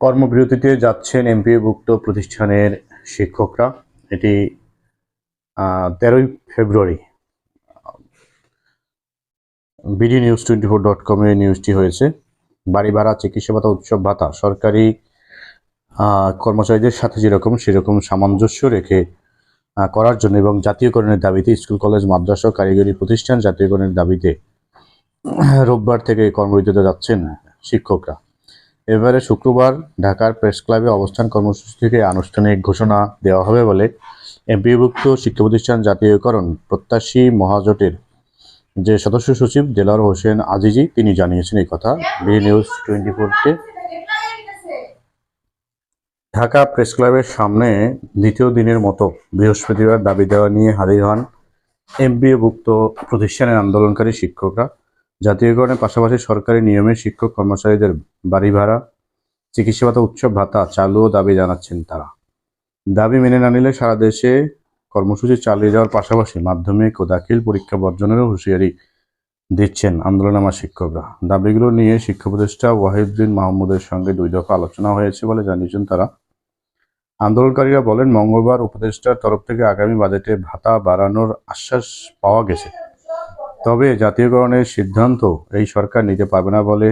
কর্মবিরতিতে যাচ্ছেন এমপিওভুক্ত প্রতিষ্ঠানের শিক্ষকরা। এটি তেরোই ফেব্রুয়ারি। BD news twenty four dot কমে নিউজটি হয়েছে। বাড়ি ভাড়া, চিকিৎসা ভাতা, উৎসব ভাতা, সরকারি কর্মচারীদের সাথে যেরকম সেরকম সামঞ্জস্য রেখে করার জন্য এবং জাতীয়করণের দাবিতে স্কুল, কলেজ, মাদ্রাসা কারিগরি প্রতিষ্ঠান জাতীয়করণের দাবিতে রোববার থেকে কর্মবিরতিতে যাচ্ছেন শিক্ষকরা। এবারে শুক্রবার ঢাকার প্রেস ক্লাবে অবস্থান কর্মসূচি থেকে আনুষ্ঠানিক ঘোষণা দেওয়া হবে বলে এমপিভুক্ত শিক্ষা প্রতিষ্ঠান জাতীয়করণ প্রত্যাশী মহাজোটের যে সদস্য সচিব দেলার হোসেন আজিজি, তিনি জানিয়েছেন এই কথা। বি নিউজ টোয়েন্টি ফোরকে ঢাকা প্রেস ক্লাবের সামনে দ্বিতীয় দিনের মতো বৃহস্পতিবার দাবি দেওয়া নিয়ে হাজির হন এমবিএভুক্ত প্রতিষ্ঠানের আন্দোলনকারী শিক্ষকরা। জাতীয়করণের পাশাপাশি সরকারি নিয়মে শিক্ষক কর্মচারীদের বাড়ি ভাড়া চিকিৎসা ভাতা উৎসব ভাতা চালুও দাবি জানাচ্ছেন তারা। দাবি মেনে না নিলে সারা দেশে কর্মসূচি চালিয়ে যাওয়ার পাশাপাশি মাধ্যমিক ও দাখিল পরীক্ষা বর্জনেরও হুঁশিয়ারি দিচ্ছেন আন্দোলনামা শিক্ষকরা। দাবিগুলো নিয়ে শিক্ষা উপদেষ্টা ওয়াহিদুদ্দিন মাহমুদের সঙ্গে দুই দফা আলোচনা হয়েছে বলে জানিয়েছেন তারা। আন্দোলনকারীরা বলেন, মঙ্গলবার উপদেষ্টার তরফ থেকে আগামী বাজেটে ভাতা বাড়ানোর আশ্বাস পাওয়া গেছে। তবে জাতীয়করণের সিদ্ধান্ত এই সরকার নিতে পারবে না বলে,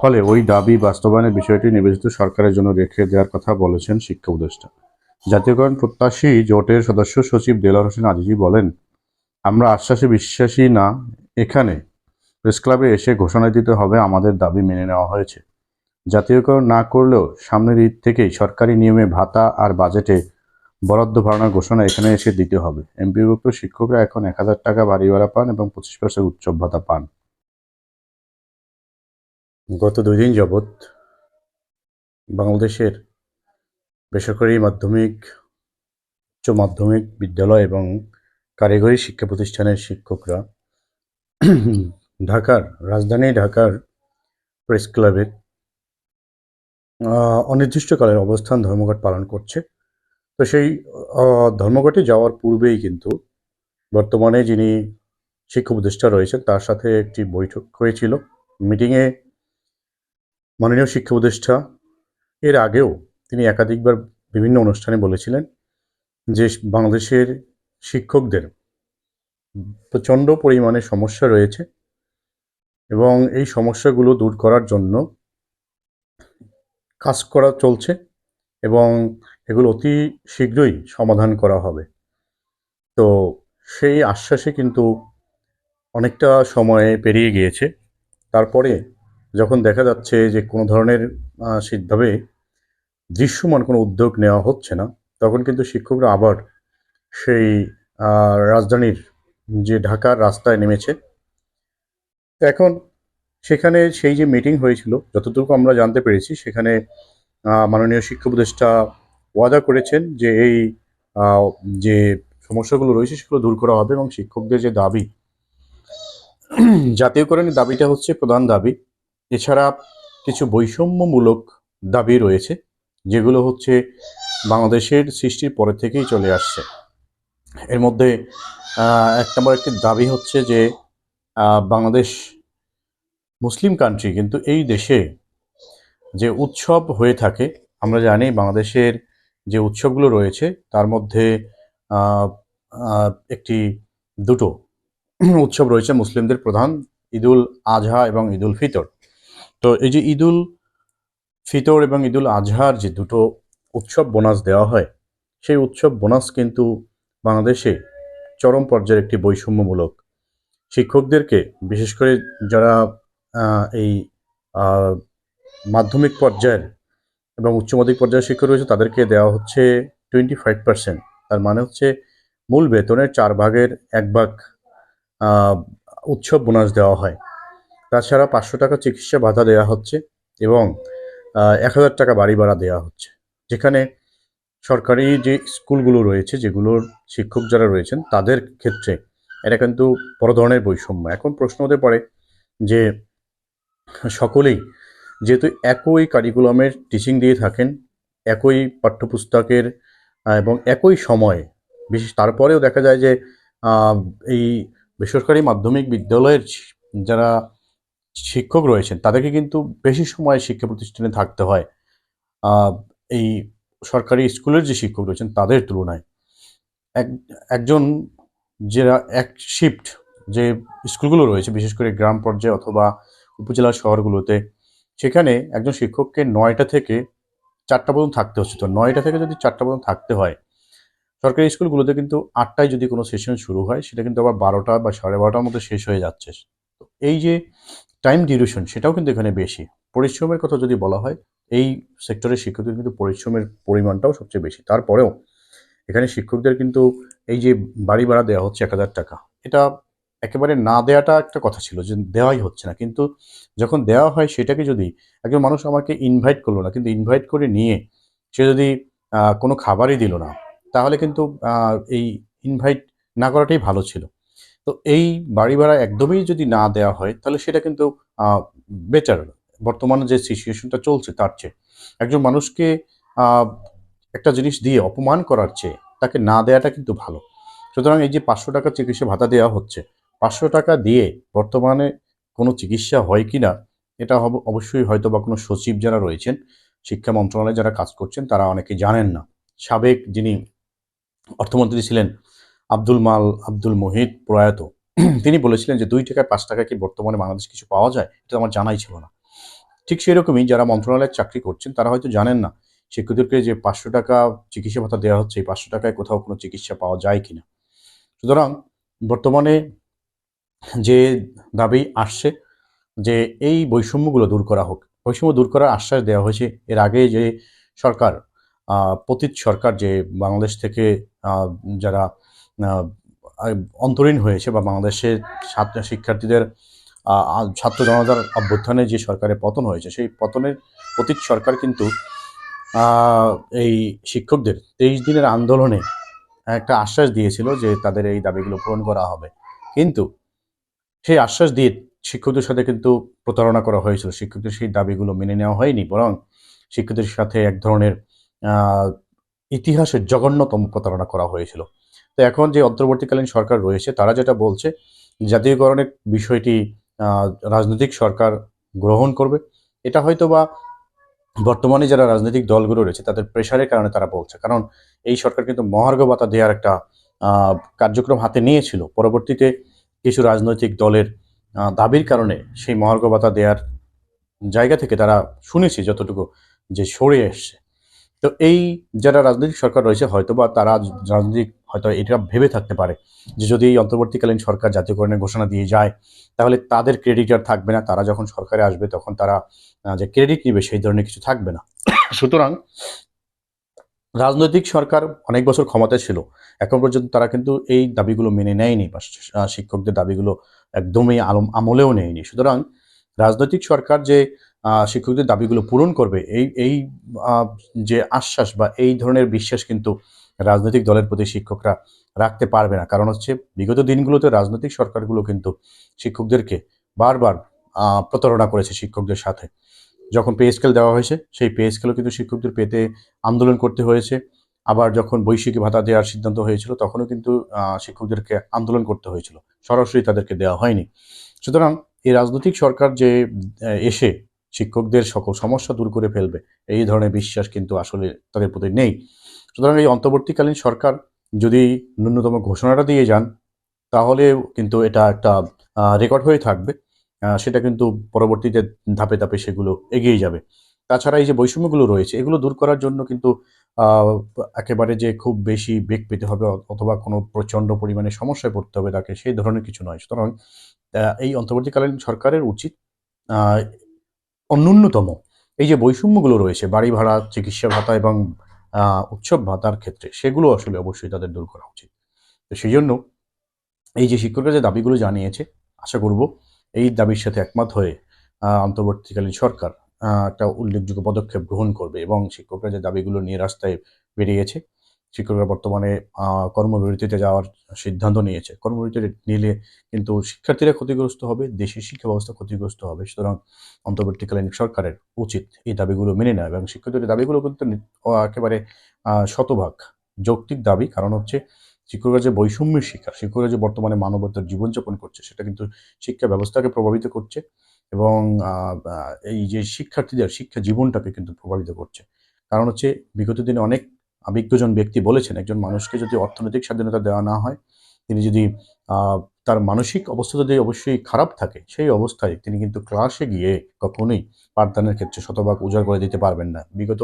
ফলে ওই দাবি বাস্তবায়নের বিষয়টি নিবেদিত সরকারের জন্য রেখে দেওয়ার কথা বলেছেন শিক্ষা উপদেষ্টা। জাতীয়করণ প্রত্যাশী জোটের সদস্য সচিব দেলার হোসেন আজিজি বলেন, আমরা আশ্বাসে বিশ্বাসী না, এখানে প্রেস ক্লাবে এসে ঘোষণা দিতে হবে আমাদের দাবি মেনে নেওয়া হয়েছে। জাতীয়করণ না করলেও সামনের ঈদ থেকেই সরকারি নিয়মে ভাতা আর বাজেটে বরাদ্দ বাড়ানোর ঘোষণা এখানে এসে দিতে হবে। এমপিভুক্ত শিক্ষকরা এখন এক হাজার টাকা বাড়ি ভাড়া পান এবং পঁচিশ পার্সেন্ট উৎসব ভাতা পান। গত দুই দিন যাবৎ বাংলাদেশের বেসরকারি মাধ্যমিক উচ্চ মাধ্যমিক বিদ্যালয় এবং কারিগরি শিক্ষা প্রতিষ্ঠানের শিক্ষকরা ঢাকার, রাজধানী ঢাকার প্রেস ক্লাবে অনির্দিষ্টকালের অবস্থান ধর্মঘট পালন করছে। তো সেই ধর্মঘটে যাওয়ার পূর্বেই কিন্তু বর্তমানে যিনি শিক্ষা উপদেষ্টা রয়েছেন, তার সাথে একটি বৈঠক হয়েছিল। মিটিংয়ে মাননীয় শিক্ষা উপদেষ্টা, এর আগেও তিনি একাধিকবার বিভিন্ন অনুষ্ঠানে বলেছিলেন যে বাংলাদেশের শিক্ষকদের প্রচণ্ড পরিমাণে সমস্যা রয়েছে এবং এই সমস্যাগুলো দূর করার জন্য কাজ করা চলছে এবং এগুলো অতি শীঘ্রই সমাধান করা হবে। তো সেই আশ্বাসে কিন্তু অনেকটা সময় পেরিয়ে গিয়েছে। তারপরে যখন দেখা যাচ্ছে যে কোনো ধরনের ঠিকভাবে দৃশ্যমান কোনো উদ্যোগ নেওয়া হচ্ছে না, তখন কিন্তু শিক্ষকরা আবার সেই রাজধানীর যে ঢাকার রাস্তায় নেমেছে। এখন সেখানে সেই যে মিটিং হয়েছিল, যতটুকু আমরা জানতে পেরেছি, সেখানে মাননীয় শিক্ষা উপদেষ্টা ওয়াদা করেছেন যে এই যে সমস্যাগুলো রয়েছে সেগুলো দূর করা হবে এবং শিক্ষকদের যে দাবি, জাতীয়করণের দাবিটা হচ্ছে প্রধান দাবি। এছাড়া কিছু বৈষম্যমূলক দাবি রয়েছে, যেগুলো হচ্ছে বাংলাদেশের সৃষ্টির পরে থেকেই চলে আসছে। এর মধ্যে এক নম্বর একটি দাবি হচ্ছে যে বাংলাদেশ মুসলিম কান্ট্রি কিন্তু এই দেশে যে উৎসব হয়ে থাকে, আমরা জানি বাংলাদেশের যে উৎসবগুলো রয়েছে, তার মধ্যে একটি, দুটো উৎসব রয়েছে মুসলিমদের প্রধান, ঈদুল আজহা এবং ঈদুল ফিতর। তো এই যে ঈদুল ফিতর এবং ঈদুল আজহার যে দুটো উৎসব বোনাস দেওয়া হয়, সেই উৎসব বোনাস কিন্তু বাংলাদেশে চরম পর্যায়ের একটি বৈষম্যমূলক শিক্ষকদেরকে, বিশেষ করে যারা এই মাধ্যমিক পর্যায়ের এবং উচ্চ মাধ্যমিক পর্যায়ের শিক্ষক রয়েছে, তাদেরকে দেওয়া হচ্ছে টোয়েন্টি ফাইভ পার্সেন্ট তার মানে হচ্ছে মূল বেতনের চার ভাগের এক ভাগ উৎসব বোনাস দেওয়া হয়। তাছাড়া পাঁচশো টাকা চিকিৎসা ভাতা দেওয়া হচ্ছে এবং এক হাজার টাকা বাড়ি ভাড়া দেওয়া হচ্ছে। যেখানে সরকারি যে স্কুলগুলো রয়েছে, যেগুলোর শিক্ষক যারা রয়েছেন, তাদের ক্ষেত্রে এটা কিন্তু বড় ধরনের বৈষম্য। এখন প্রশ্ন হতে পারে যে সকলেই যেহেতু একই কারিকুলামের টিচিং দিয়ে থাকেন, একই পাঠ্যপুস্তকের এবং একই সময়ে, বিশেষ তারপরেও দেখা যায় যে এই বেসরকারি মাধ্যমিক বিদ্যালয়ের যারা শিক্ষক রয়েছেন, তাদেরকে কিন্তু বেশি সময় শিক্ষা প্রতিষ্ঠানে থাকতে হয়। এই সরকারি স্কুলের যে শিক্ষক রয়েছেন, তাদের তুলনায়। এক, একজন যারা এক শিফট যে স্কুলগুলো রয়েছে, বিশেষ করে গ্রাম পর্যায়ে অথবা উপজেলা শহরগুলোতে সেখানে একজন শিক্ষককে নয়টা থেকে চারটা পর্যন্ত থাকতে হচ্ছে। তো নয়টা থেকে যদি চারটা পর্যন্ত থাকতে হয়, সরকারি স্কুলগুলোতে কিন্তু আটটায় যদি কোনো সেশন শুরু হয়, সেটা কিন্তু আবার বারোটা বা সাড়ে বারোটার মধ্যে শেষ হয়ে যাচ্ছে। তো এই যে টাইম ডিউরেশন সেটাও কিন্তু এখানে বেশি। পরিশ্রমের কথা যদি বলা হয়, এই সেক্টরের শিক্ষকদের কিন্তু পরিশ্রমের পরিমাণটাও সবচেয়ে বেশি। তারপরেও এখানে শিক্ষকদের কিন্তু এই যে বাড়ি ভাড়া দেওয়া হচ্ছে এক হাজার টাকা, এটা একেবারে না দেওয়াটা একটা কথা ছিল যে দেওয়াই হচ্ছে না। কিন্তু যখন দেওয়া হয় সেটাকে যদি একজন মানুষ আমাকে ইনভাইট করল না, কিন্তু ইনভাইট করে নিয়ে সে যদি কোনো খাবারই দিল না, তাহলে কিন্তু এই ইনভাইট না করাটাই ভালো ছিল। তো এই বাড়ি ভাড়া একদমই যদি না দেওয়া হয়, তাহলে সেটা কিন্তু বেটার বর্তমানে যে সিচুয়েশনটা চলছে তার চেয়ে। একজন মানুষকে একটা জিনিস দিয়ে অপমান করার চেয়ে তাকে না দেওয়াটা কিন্তু ভালো। সুতরাং এই যে পাঁচশো টাকা চিকিৎসা ভাতা দেওয়া হচ্ছে পাঁচশো টাকা দিয়ে বর্তমানে কোনো চিকিৎসা হয় কি না, এটা অবশ্যই হয়তো বা কোনো সচিব যারা রয়েছেন, শিক্ষা মন্ত্রণালয়ে যারা কাজ করছেন, তারা অনেকে জানেন না। সাবেক যিনি অর্থমন্ত্রী ছিলেন আব্দুল মাল, আব্দুল মোহিত প্রয়াত, তিনি বলেছিলেন যে দুই টাকায় পাঁচ টাকা কি বর্তমানে বাংলাদেশ কিছু পাওয়া যায়? এটা আমার জানাই ছিল না। ঠিক সেরকমই যারা মন্ত্রণালয়ের চাকরি করছেন, তারা হয়তো জানেন না শিক্ষকদেরকে যে পাঁচশো টাকা চিকিৎসা ভাতা দেওয়া হচ্ছে, এই পাঁচশো টাকায় কোথাও কোনো চিকিৎসা পাওয়া যায় কিনা সুতরাং বর্তমানে যে দাবি আসছে যে এই বৈষম্যগুলো দূর করা হোক। বৈষম্য দূর করার আশ্বাস দেওয়া হয়েছে এর আগে যে সরকার পতিত সরকার যে বাংলাদেশ থেকে যারা অন্তরীণ হয়েছে বা বাংলাদেশের ছাত্র শিক্ষার্থীদের ছাত্র জনতার অভ্যুত্থানে যে সরকারের পতন হয়েছে, সেই পতনের পতিত সরকার কিন্তু এই শিক্ষকদের তেইশ দিনের আন্দোলনে একটা আশ্বাস দিয়েছিল যে তাদের এই দাবিগুলো পূরণ করা হবে। কিন্তু সেই আশ্বাস দিয়ে শিক্ষকদের সাথে কিন্তু প্রতারণা করা হয়েছিল। শিক্ষকদের সেই দাবিগুলো মেনে নেওয়া হয়নি, বরং শিক্ষকদের সাথে এক ধরনের ইতিহাসের জঘন্যতম প্রতারণা করা হয়েছিল। তো এখন যে অন্তর্বর্তীকালীন সরকার রয়েছে, তারা যেটা বলছে, জাতীয়করণের বিষয়টি রাজনৈতিক সরকার গ্রহণ করবে। এটা হয়তো বা বর্তমানে যারা রাজনৈতিক দলগুলো রয়েছে, তাদের প্রেশারের কারণে তারা বলছে। কারণ এই সরকার কিন্তু মহার্ঘ ভাতা দেওয়ার একটা কার্যক্রম হাতে নিয়েছিল। পরবর্তীতে কিছু রাজনৈতিক দলের দাবির কারণে সেই মহার্ঘ ভাতা দেওয়ার জায়গা থেকে তারা শুনেছি যতটুকু যে সরে এসছে। তো এই যারা রাজনৈতিক সরকার রয়েছে হয়তো বা তারা রাজনৈতিক হয়তো এটা ভেবে থাকতে পারে যে যদি এই অন্তর্বর্তীকালীন সরকার জাতীয়করণের ঘোষণা দিয়ে যায়, তাহলে তাদের ক্রেডিট আর থাকবে না। তারা যখন সরকারে আসবে, তখন তারা যে ক্রেডিট নেবে, সেই ধরনের কিছু থাকবে না। সুতরাং রাজনৈতিক সরকার অনেক বছর ক্ষমতায় ছিল। এখন পর্যন্ত তারা কিন্তু এই দাবিগুলো মেনে নেয়নি বা শিক্ষকদের দাবিগুলো একদমই আলম, আমলেও নেয়নি। সুতরাং রাজনৈতিক সরকার যে শিক্ষকদের দাবিগুলো পূরণ করবে, এই এই যে আশ্বাস বা এই ধরনের বিশ্বাস কিন্তু রাজনৈতিক দলের প্রতি শিক্ষকরা রাখতে পারবে না। কারণ হচ্ছে বিগত দিনগুলোতে রাজনৈতিক সরকারগুলো কিন্তু শিক্ষকদেরকে বারবার প্রতারণা করেছে শিক্ষকদের সাথে। যখন পে স্কেল দেওয়া হয়েছে, সেই পে স্কেলও কিন্তু শিক্ষকদের পেতে আন্দোলন করতে হয়েছে। আবার যখন বৈশ্বিক ভাতা দেওয়ার সিদ্ধান্ত হয়েছিল, তখনও কিন্তু শিক্ষকদেরকে আন্দোলন করতে হয়েছিল। সরাসরি তাদেরকে দেওয়া হয়নি। সুতরাং এই রাজনৈতিক সরকার যে এসে শিক্ষকদের সকল সমস্যা দূর করে ফেলবে, এই ধরনের বিশ্বাস কিন্তু আসলে তাদের প্রতি নেই। সুতরাং এই অন্তর্বর্তীকালীন সরকার যদি ন্যূনতম ঘোষণাটা দিয়ে যান তাহলে কিন্তু এটা একটা রেকর্ড হয়ে থাকবে। সেটা কিন্তু পরবর্তীতে ধাপে ধাপে সেগুলো এগিয়ে যাবে। তাছাড়া এই যে বৈষম্যগুলো রয়েছে এগুলো দূর করার জন্য কিন্তু একেবারে যে খুব বেশি বেগ পেতে হবে অথবা কোনো প্রচণ্ড পরিমাণে সমস্যায় পড়তে হবে তাকে সেই ধরনের কিছু নয়। সুতরাং এই অন্তর্বর্তীকালীন সরকারের উচিত আহ, ন্যূনতম এই যে বৈষম্যগুলো রয়েছে বাড়ি ভাড়া চিকিৎসা ভাতা এবং উৎসব ভাতার ক্ষেত্রে সেগুলো আসলে অবশ্যই তাদের দূর করা উচিত। তো সেই জন্য এই যে শিক্ষকরা যে দাবিগুলো জানিয়েছে আশা করব এই দাবির সাথে একমত হয়ে অন্তর্বর্তীকালীন সরকার একটা উল্লেখযোগ্য পদক্ষেপ গ্রহণ করবে এবং শিক্ষকরা যে দাবিগুলো নিয়ে রাস্তায় বেরিয়েছে, শিক্ষকরা বর্তমানে কর্মবিরতিতে যাওয়ার সিদ্ধান্ত নিয়েছে। কর্মবিরতিতে নিলে কিন্তু শিক্ষার্থীরা ক্ষতিগ্রস্ত হবে দেশের শিক্ষা ব্যবস্থা ক্ষতিগ্রস্ত হবে। সুতরাং অন্তর্বর্তীকালীন সরকারের উচিত এই দাবিগুলো মেনে নেওয়া এবং শিক্ষকদের দাবিগুলো কিন্তু একেবারে শতভাগ যৌক্তিক দাবি। কারণ হচ্ছে শিক্ষকরা যে বৈষম্যের শিক্ষা শিক্ষকরা যে বর্তমানে মানবতার জীবনযাপন করছে, সেটা কিন্তু শিক্ষা ব্যবস্থাকে প্রভাবিত করছে এবং এই যে শিক্ষার্থীদের শিক্ষা জীবনটাকে কিন্তু প্রভাবিত করছে। কারণ হচ্ছে, বিগত দিনে অনেক অভিজ্ঞজন ব্যক্তি বলেছেন, একজন মানুষকে যদি অর্থনৈতিক স্বাধীনতা দেওয়া না হয়, তিনি যদি তার মানসিক অবস্থা যদি অবশ্যই খারাপ থাকে, সেই অবস্থায় তিনি কিন্তু ক্লাসে গিয়ে কখনোই পাঠদানের ক্ষেত্রে শতভাগ উজাড় করে দিতে পারবেন না। বিগত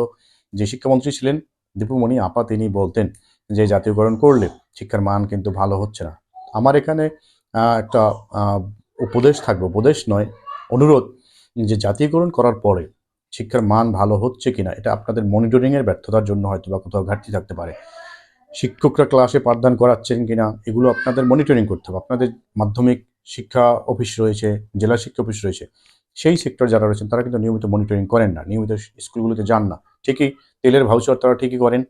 যে শিক্ষামন্ত্রী ছিলেন, দীপুমণি আপা তিনি বলতেন যে জাতীয়করণ করলে শিক্ষার মান কিন্তু ভালো হচ্ছে না। আমার এখানে একটা উপদেশ থাকবে। উপদেশ নয়, অনুরোধ যে জাতীয়করণ করার পরে শিক্ষার মান ভালো হচ্ছে কিনা, এটা আপনাদের মনিটরিংয়ের ব্যর্থতার জন্য হয়তো বা কোথাও ঘাটতি থাকতে পারে। শিক্ষকরা ক্লাসে পাঠদান করাচ্ছেন কিনা, এগুলো আপনাদের মনিটরিং করতে হবে। আপনাদের মাধ্যমিক শিক্ষা অফিস রয়েছে, জেলা শিক্ষা অফিস রয়েছে, সেই সেক্টর যারা রয়েছেন তারা কিন্তু নিয়মিত মনিটরিং করেন না। নিয়মিত স্কুলগুলোতে যান না। ঠিকই তেলের ভাউচার তারা ঠিকই করেন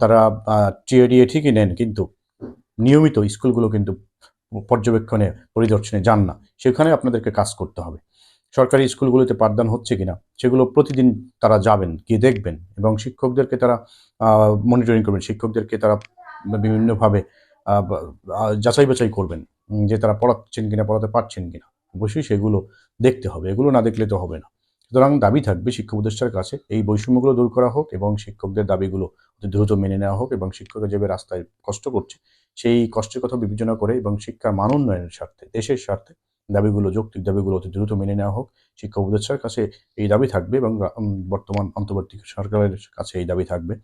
তারা টিএডিএ ঠিকই নেন কিন্তু নিয়মিত স্কুলগুলো কিন্তু পর্যবেক্ষণে, পরিদর্শনে যান না। সেখানে আপনাদেরকে কাজ করতে হবে। সরকারি স্কুলগুলোতে পাঠদান হচ্ছে কিনা, সেগুলো প্রতিদিন তারা যাবেন, গিয়ে দেখবেন এবং শিক্ষকদেরকে তারা মনিটরিং করবেন। শিক্ষকদেরকে তারা বিভিন্নভাবে যাচাই বাছাই করবেন যে তারা পড়াচ্ছেন কিনা, পড়াতে পারছেন কিনা। অবশ্যই সেগুলো দেখতে হবে। এগুলো না দেখলে তো হবে না। সুতরাং দাবি থাকবে শিক্ষা উপদেষ্টার কাছে, এই বৈষম্যগুলো দূর করা হোক এবং শিক্ষকদের দাবিগুলো দ্রুত মেনে নেওয়া হোক এবং শিক্ষকরা যেভাবে রাস্তায় কষ্ট করছে, সেই কষ্টের কথা বিবেচনা করে এবং শিক্ষার মান উন্নয়নের স্বার্থে, দেশের স্বার্থে দাবিগুলো, যৌক্তিক দাবিগুলো অতি দ্রুত মেনে নেওয়া হোক শিক্ষা উপদেষ্টার কাছে এই দাবি থাকবে এবং বর্তমান অন্তর্বর্তী সরকারের কাছে এই দাবি থাকবে।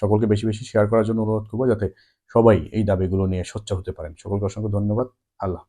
সকলকে বেশি বেশি শেয়ার করার জন্য অনুরোধ করব যাতে সবাই এই দাবিগুলো নিয়ে সোচ্চার হতে পারেন। সকলকে অসংখ্য ধন্যবাদ। আল্লাহ